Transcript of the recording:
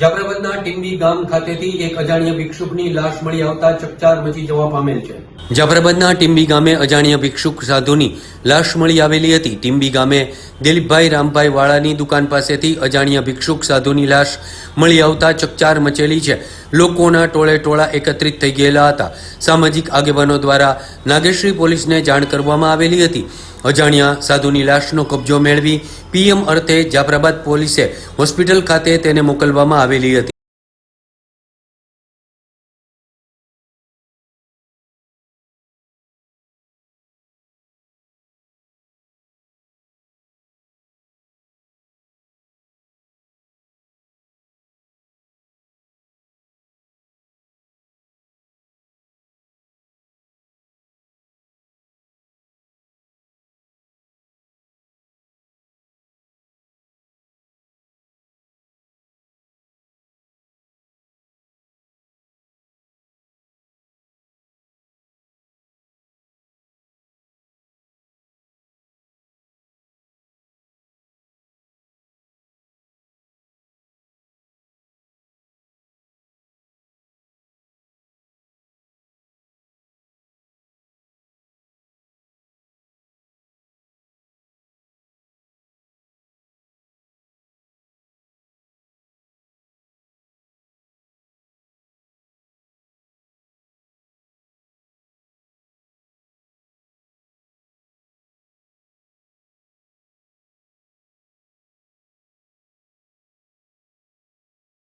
જાફરાબાદના ટીંબી ગામ ખાતેથી એક અજાણ્યા ભિક્ષુકની લાશ મળી આવતા ચકચાર મચી જવા પામેલ છે. જાફરાબાદના ટીંબી ગામે અજાણ્યા ભિક્ષુક સાધુની લાશ મળી આવેલી હતી. ટીંબી ગામે દિલીપભાઈ રામભાઈ વાળાની દુકાન પાસેથી અજાણ્યા ભિક્ષુક સાધુની લાશ મળી આવતા ચકચાર મચેલી છે. લોકોના ટોળે ટોળા એકત્રિત થઈ ગયેલા હતા. સામાજિક આગેવાનો દ્વારા નાગેશ્રી પોલીસને જાણ કરવામાં આવેલી હતી. અજાણ્યા સાધુની લાશનો કબજો મેળવી પીએમ અર્થે જાફરાબાદ પોલીસે હોસ્પિટલ ખાતે તેને મોકલવામાં આવેલી હતી.